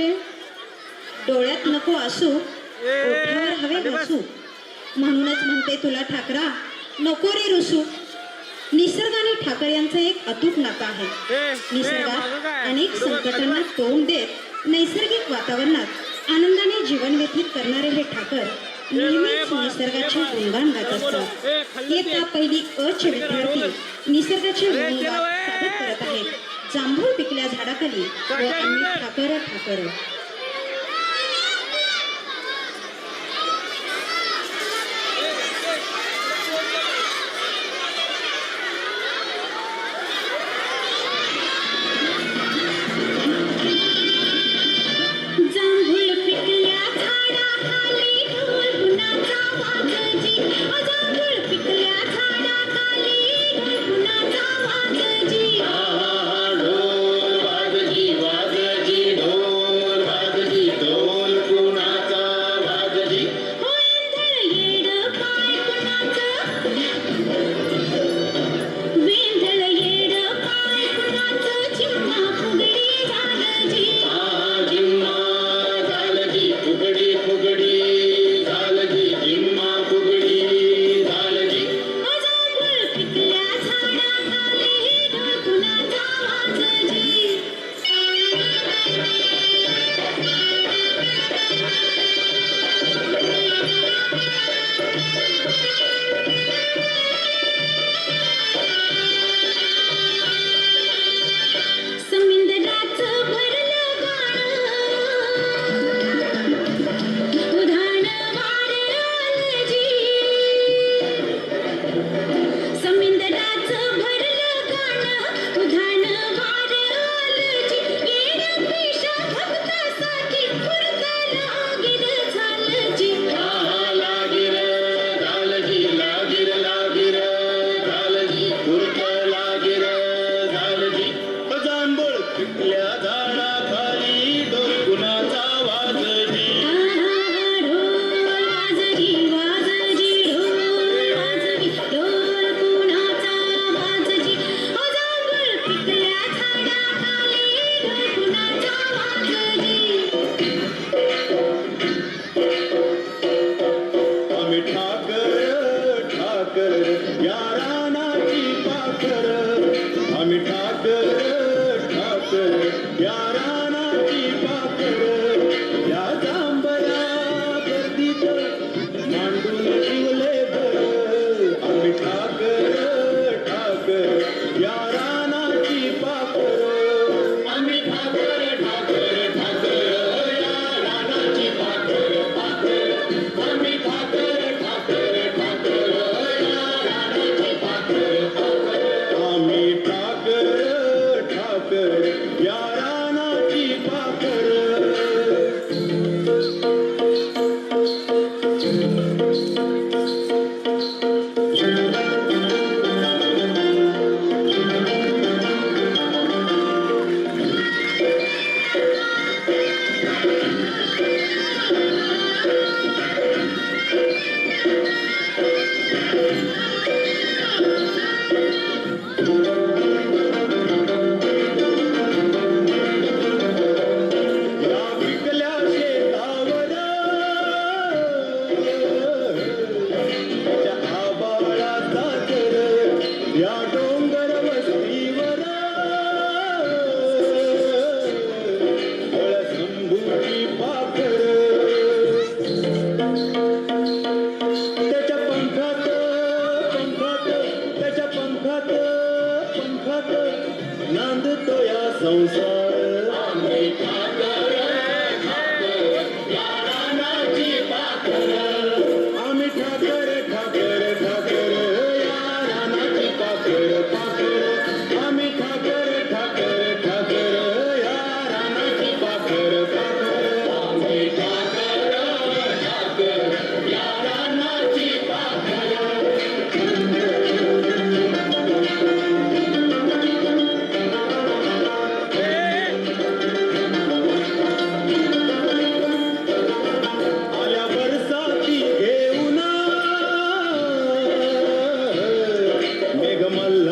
करते डोळ्यात नको असू ओठावर हवे घसू म्हणूनच म्हणते तुला ठाकरा नको रे रुसू. निसर्ग आणि ठाकर यांचं एक अतूट नातं आहे. निसर्गात अनेक संकटांना तोंड देत नैसर्गिक वातावरणात आनंदाने जीवन व्यतीत करणारे हे ठाकर नेहमीच निसर्गाचे गुणगान गात असतात. इयत्ता पहिली अचे विद्यार्थी निसर्गाचे गुणगान सादर करत आहेत. जांभूळ पिकल्या झाडाखाली ठाकर ठाकर. यारा ना की बात दुःखात नांदतो या संसार. mal